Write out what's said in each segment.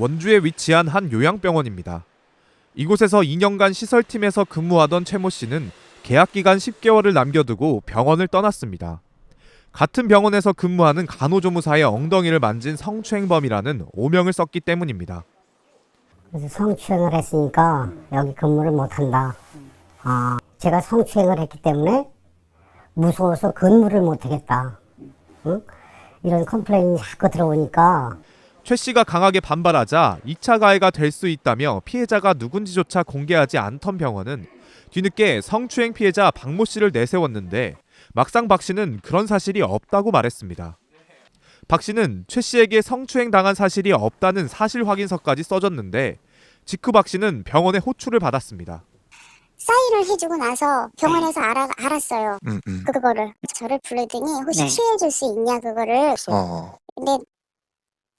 원주에 위치한 한 요양병원입니다. 이곳에서 2년간 시설팀에서 근무하던 최모 씨는 계약 기간 10개월을 남겨두고 병원을 떠났습니다. 같은 병원에서 근무하는 간호조무사의 엉덩이를 만진 성추행범이라는 오명을 썼기 때문입니다. 성추행을 했으니까 여기 근무를 못한다. 아, 제가 성추행을 했기 때문에 무서워서 근무를 못하겠다. 응? 이런 컴플레인이 자꾸 들어오니까 최 씨가 강하게 반발하자 2차 가해가 될 수 있다며 피해자가 누군지조차 공개하지 않던 병원은 뒤늦게 성추행 피해자 박모 씨를 내세웠는데 막상 박 씨는 그런 사실이 없다고 말했습니다. 박 씨는 최 씨에게 성추행 당한 사실이 없다는 사실 확인서까지 써줬는데 직후 박 씨는 병원에 호출을 받았습니다. 사인을 해주고 나서 병원에서 알아, 알았어요. 음, 음. 그거를 저를 부르더니 혹시 네. 취해줄 수 있냐 그거를 어. 근데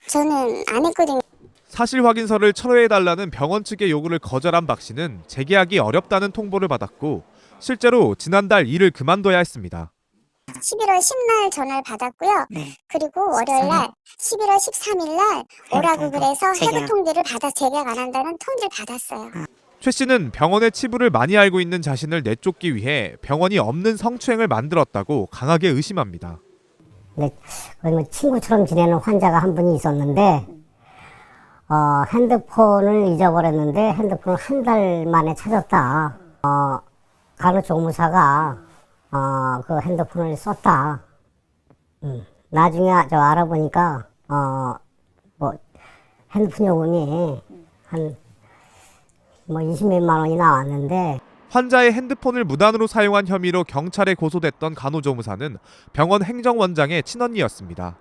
저는 안 했거든요. 사실 확인서를 철회해달라는 병원 측의 요구를 거절한 박 씨는 재계약이 어렵다는 통보를 받았고 실제로 지난달 일을 그만둬야 했습니다. 11월 10날 전화를 받았고요. 네. 그리고 월요일 날 11월 13일 날 오라고 해도 그래서 재계약. 해고 통지를 받아 재계약 안 한다는 통지를 받았어요. 최 씨는 병원의 치부를 많이 알고 있는 자신을 내쫓기 위해 병원이 없는 성추행을 만들었다고 강하게 의심합니다. 근데 거의 뭐 친구처럼 지내는 환자가 한 분이 있었는데 어, 핸드폰을 잊어버렸는데 핸드폰을 한 달 만에 찾았다. 어, 간호 조무사가 어, 그 핸드폰을 썼다. 음, 나중에 저 알아보니까 어, 뭐 핸드폰 요금이 한 뭐 20몇만 원이 나왔는데 환자의 핸드폰을 무단으로 사용한 혐의로 경찰에 고소됐던 간호조무사는 병원 행정원장의 친언니였습니다.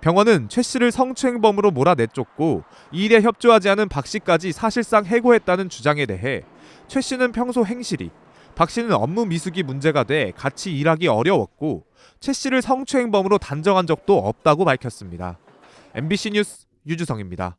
병원은 최 씨를 성추행범으로 몰아내쫓고 이 일에 협조하지 않은 박 씨까지 사실상 해고했다는 주장에 대해 최 씨는 평소 행실이 박 씨는 업무 미숙이 문제가 돼 같이 일하기 어려웠고 최 씨를 성추행범으로 단정한 적도 없다고 밝혔습니다. MBC 뉴스 유주성입니다.